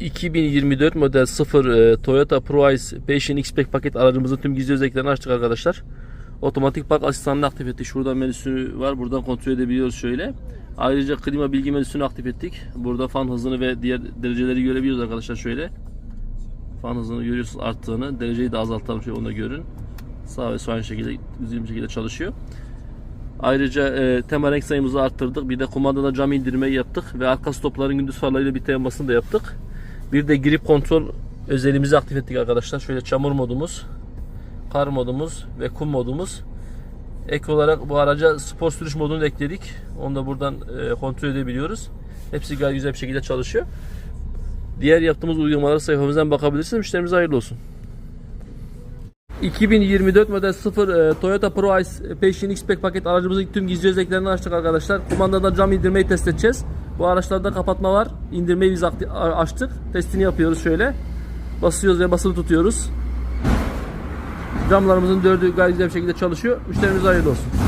2024 model 0 e, Toyota Prius Passion X-Pack paket aracımızın tüm gizli özelliklerini açtık arkadaşlar. Otomatik park asistanını aktif ettik. Şurada menüsü var. Buradan kontrol edebiliyoruz şöyle. Ayrıca klima bilgi menüsünü aktif ettik. Burada fan hızını ve diğer dereceleri görebiliyoruz arkadaşlar şöyle. Fan hızını görüyorsunuz arttığını. Dereceyi de azaltalım şöyle onu da görün. Sağ ve sol aynı şekilde düzgün bir şekilde çalışıyor. Ayrıca e, tema renk sayımızı arttırdık. Bir de kumandada cam indirmeyi yaptık ve arka stopların gündüz farlarıyla bir temasını da yaptık. Bir de grip kontrol özelliğimizi aktif ettik arkadaşlar. Şöyle çamur modumuz, kar modumuz ve kum modumuz. Ek olarak bu araca spor sürüş modunu ekledik. Onu da buradan e, kontrol edebiliyoruz. Hepsi gayet güzel bir şekilde çalışıyor. Diğer yaptığımız uygulamalara sayfamızdan bakabilirsiniz. Müşterimize hayırlı olsun. 2024 model 0 e, Toyota Prius Passion X-Pack paket aracımızın tüm gizli özelliklerini açtık arkadaşlar. Kumandada cam indirmeyi test edeceğiz. Bu araçlarda kapatma var. İndirmeyi biz açtık. Testini yapıyoruz şöyle. Basıyoruz ve basılı tutuyoruz. Camlarımızın dördü gayet güzel bir şekilde çalışıyor. Müşterimize hayırlı olsun.